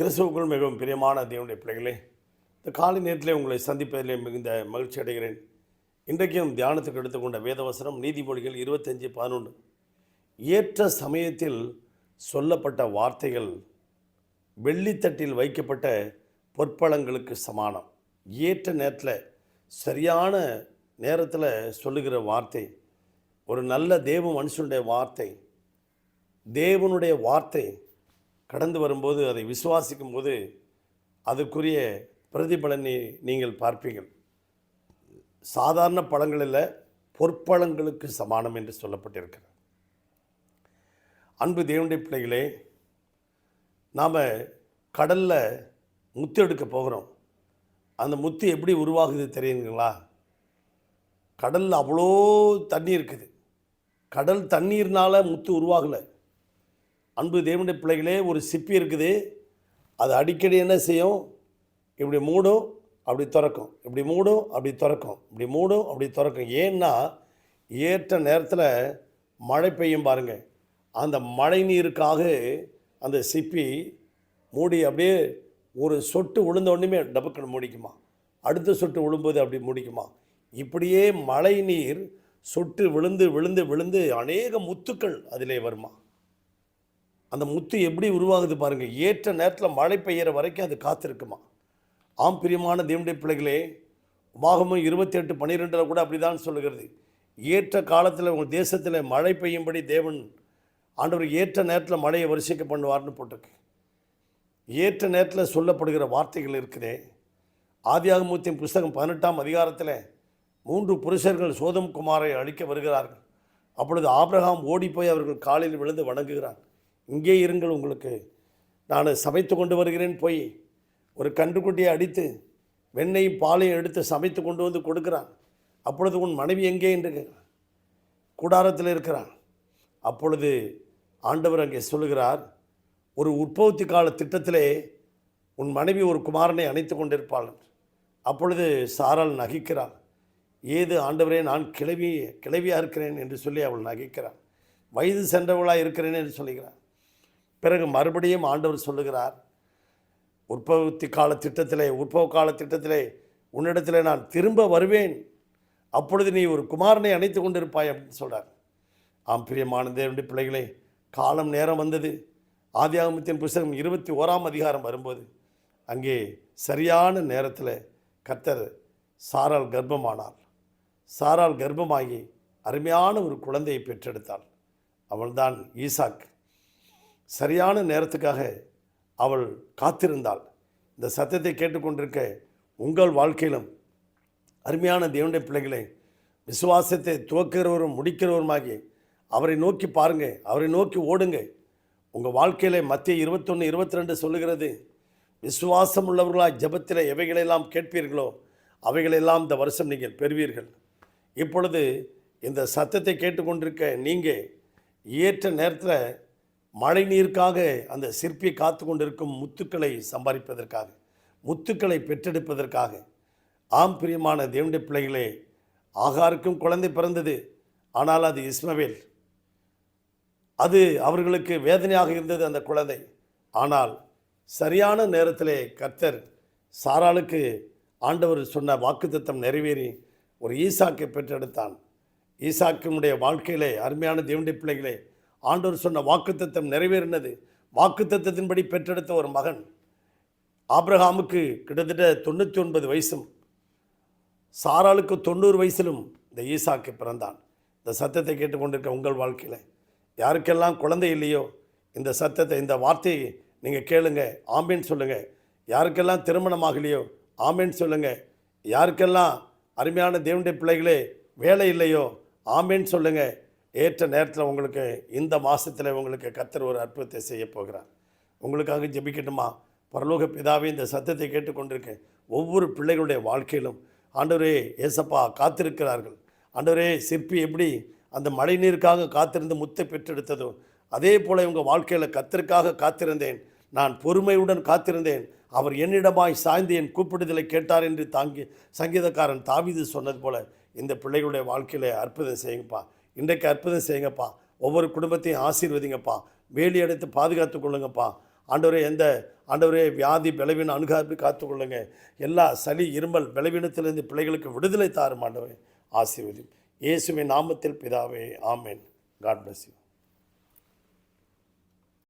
கிறிஸ்துவுக்குள் மிகவும் பிரியமான தேவனுடைய பிள்ளைகளே இந்த காலை நேரத்திலே உங்களை சந்திப்பதிலே மிகுந்த மகிழ்ச்சி அடைகிறேன். இன்றைக்கும் தியானத்துக்கு எடுத்துக்கொண்ட வேதவசனம் நீதிமொழிகள் இருபத்தஞ்சி பதினொன்று. ஏற்ற சமயத்தில் சொல்லப்பட்ட வார்த்தைகள் வெள்ளித்தட்டில் வைக்கப்பட்ட பொற்பழங்களுக்கு சமானம். ஏற்ற நேரத்தில் சரியான நேரத்தில் சொல்லுகிற வார்த்தை ஒரு நல்ல தேவ மனுஷனுடைய வார்த்தை தேவனுடைய வார்த்தை கடந்து வரும்போது அதை விசுவாசிக்கும் போது அதுக்குரிய பிரதிபலனை நீங்கள் பார்ப்பீர்கள். சாதாரண பழங்களில் பொற்பழங்களுக்கு சமானம் என்று சொல்லப்பட்டிருக்கிறது. அன்பு தேவனுடைய பிள்ளைகளே நாம் கடலில் முத்து எடுக்க போகிறோம். அந்த முத்து எப்படி உருவாகுது தெரியுங்களா கடலில் அவ்வளோ தண்ணி இருக்குது. கடல் தண்ணீர்னால் முத்து உருவாகலை. அன்பு தேவனுடைய பிள்ளைகளே ஒரு சிப்பி இருக்குது. அது அடிக்கடி என்ன செய்யும்? இப்படி மூடும் அப்படி திறக்கும். இப்படி மூடும் அப்படி திறக்கும். இப்படி மூடும் அப்படி திறக்கும். ஏன்னா ஏற்ற நேரத்தில் மழை பெய்யும் பாருங்க. அந்த மழை நீருக்காக அந்த சிப்பி மூடி அப்படியே ஒரு சொட்டு விழுந்த உடனே டபக்குன்னு முடிக்குமா. அடுத்த சொட்டு விழும்போது அப்படி முடிக்குமா. இப்படியே மழை நீர் சொட்டு விழுந்து விழுந்து விழுந்து அநேக முத்துக்கள் அதிலே வருமா. அந்த முத்து எப்படி உருவாகுது பாருங்கள் ஏற்ற நேரத்தில் மழை பெய்கிற வரைக்கும் அது காத்திருக்குமா? ஆம் பிரியமான தேவனுடைய பிள்ளைகளே உபாகமும் இருபத்தி எட்டு பன்னிரெண்டில் கூட அப்படிதான் சொல்லுகிறது. ஏற்ற காலத்தில் உங்கள் தேசத்தில் மழை பெய்யும்படி தேவன் ஆண்டவர் ஏற்ற நேரத்தில் மழையை வரிசைக்க பண்ணுவார்னு போட்டிருக்கு. ஏற்ற நேரத்தில் சொல்லப்படுகிற வார்த்தைகள் இருக்குதே. ஆதியாகமூர்த்தியின் புஸ்தகம் பதினெட்டாம் அதிகாரத்தில் மூன்று புருஷர்கள் சோதம் குமாரை அழிக்க வருகிறார்கள். அப்பொழுது ஆப்ரஹாம் ஓடிப்போய் அவர்கள் காலில் விழுந்து வணங்குகிறான். இங்கே இருங்கள் உங்களுக்கு. நான் சமைத்து கொண்டு வருகிறேன். போய் ஒரு கன்றுக்குட்டியை அடித்து வெண்ணெய் பாலையும் எடுத்து சமைத்து கொண்டு வந்து கொடுக்குறான். அப்பொழுது உன் மனைவி எங்கே? என்று கூடாரத்தில் இருக்கிறான். அப்பொழுது ஆண்டவர் அங்கே சொல்லுகிறார் ஒரு உற்பத்தி கால திட்டத்திலே உன் மனைவி ஒரு குமாரனை அணைத்து கொண்டிருப்பாள். அப்பொழுது சாரால் நகைக்கிறாள். ஏது ஆண்டவரே நான் கிளவி கிளவியாக இருக்கிறேன்? என்று சொல்லி அவள் நகைக்கிறாள். வயது சென்றவளாக இருக்கிறேன் என்று சொல்லுகிறார் பிறகு மறுபடியும் ஆண்டவர் சொல்லுகிறார் உற்பத்தி கால திட்டத்திலே உற்பவ கால திட்டத்திலே உன்னிடத்தில் நான் திரும்ப வருவேன். அப்பொழுது நீ ஒரு குமாரனை அணைத்து கொண்டிருப்பாய் அப்படின்னு சொல்கிறார் ஆம் பிரியமான தேவனுடைய பிள்ளைகளே காலம் நேரம் வந்தது. ஆதியாகமத்தின் புஸ்தகம் இருபத்தி ஓராம் அதிகாரம் வரும்போது அங்கே சரியான நேரத்தில் கர்த்தர் சாரால் கர்ப்பமானார். சாரால் கர்ப்பமாகி அருமையான ஒரு குழந்தையை பெற்றெடுத்தாள் அவள்தான் ஈசாக். சரியான நேரத்துக்காக அவள் காத்திருந்தாள். இந்த சத்தத்தை கேட்டுக்கொண்டிருக்க உங்கள் வாழ்க்கையிலும் அருமையான தேவனுடைய பிள்ளைகளே விசுவாசத்தை துவக்கிறவரும் முடிக்கிறவருமாகி அவரை நோக்கி பாருங்கள் அவரை நோக்கி ஓடுங்க. உங்கள் வாழ்க்கையில் மத்திய இருபத்தொன்று இருபத்தி ரெண்டு சொல்லுகிறது விசுவாசம் உள்ளவர்களாய் ஜெபத்தில் எவைகளெல்லாம் கேட்பீர்களோ அவைகளெல்லாம் இந்த வருஷம் நீங்கள் பெறுவீர்கள். இப்பொழுது இந்த சத்தத்தை கேட்டுக்கொண்டிருக்க நீங்கள் ஏற்ற நேரத்தில் மழை நீருக்காக அந்த சிற்பி காத்து கொண்டிருக்கும் முத்துக்களை சம்பாதிப்பதற்காக முத்துக்களை பெற்றெடுப்பதற்காக ஆம் பிரியமான தேவனுடைய பிள்ளைகளே ஆகாருக்கும் குழந்தை பிறந்தது ஆனால் அது இஸ்மவேல். அது அவர்களுக்கு வேதனையாக இருந்தது அந்த குழந்தை. ஆனால் சரியான நேரத்திலே கர்த்தர் சாராளுக்கு ஆண்டவர் சொன்ன வாக்குத்தத்தம் நிறைவேறி ஒரு ஈசாக்கை பெற்றெடுத்தான். ஈசாக்கினுடைய வாழ்க்கையிலே அருமையான தேவனுடைய பிள்ளைகளே ஆண்டவர் சொன்ன வாக்குத்தத்தம் நிறைவேறினது. வாக்குத்தத்தத்தின்படி பெற்றெடுத்த ஒரு மகன். ஆப்ரஹாமுக்கு கிட்டத்தட்ட தொண்ணூற்றி ஒன்பது வயசும் சாராளுக்கு தொண்ணூறு வயசிலும் இந்த ஈசாக்கு பிறந்தான். இந்த சத்தத்தை கேட்டுக்கொண்டிருக்க உங்கள் வாழ்க்கையில் யாருக்கெல்லாம் குழந்தை இல்லையோ இந்த சத்தத்தை இந்த வார்த்தையை நீங்கள் கேளுங்க ஆமேன்னு சொல்லுங்கள் யாருக்கெல்லாம் திருமணம் ஆகலையோ ஆமேன்னு சொல்லுங்கள் யாருக்கெல்லாம் அருமையான தேவனுடைய பிள்ளைகளே வேலை இல்லையோ ஆமேன்னு சொல்லுங்கள் ஏற்ற நேரத்தில் உங்களுக்கு இந்த மாதத்தில் உங்களுக்கு கத்தர் ஒரு அற்புதத்தை செய்ய போகிறார். உங்களுக்காக ஜெபிக்கட்டுமா? பரலோக பிதாவே இந்த சத்தத்தை கேட்டுக்கொண்டிருக்கேன். ஒவ்வொரு பிள்ளைகளுடைய வாழ்க்கையிலும் ஆண்டவரே ஏசப்பா காத்திருக்கிறார்கள். ஆண்டவரே சிற்பி எப்படி அந்த மழை நீருக்காக காத்திருந்து முத்தை பெற்றெடுத்ததோ அதே போல் உங்கள் வாழ்க்கையில் கத்திற்காக காத்திருந்தேன். நான் பொறுமையுடன் காத்திருந்தேன். அவர் என்னிடமாய் சாய்ந்து என் கூப்பிடுதலை கேட்டார் என்று தாங்கி சங்கீதக்காரன் தாவிது சொன்னது போல் இந்த பிள்ளைகளுடைய வாழ்க்கையில் அற்புதம் செய்யுங்கப்பா. இன்றைக்கு அற்புதம் செய்யுங்கப்பா. ஒவ்வொரு குடும்பத்தையும் ஆசீர்வதிங்கப்பா. வேலி அடைத்து பாதுகாத்து கொள்ளுங்கப்பா. ஆண்டவரே எந்த ஆண்டவரே வியாதி பலவீனம் அணுகாப்பி காத்துக்கொள்ளுங்க. எல்லா சளி இருமல் பலவீனத்திலிருந்து பிள்ளைகளுக்கு விடுதலை தாரும் ஆண்டவரே. ஆசீர்வதி இயேசுவின் நாமத்தில் பிதாவே ஆமேன். God bless you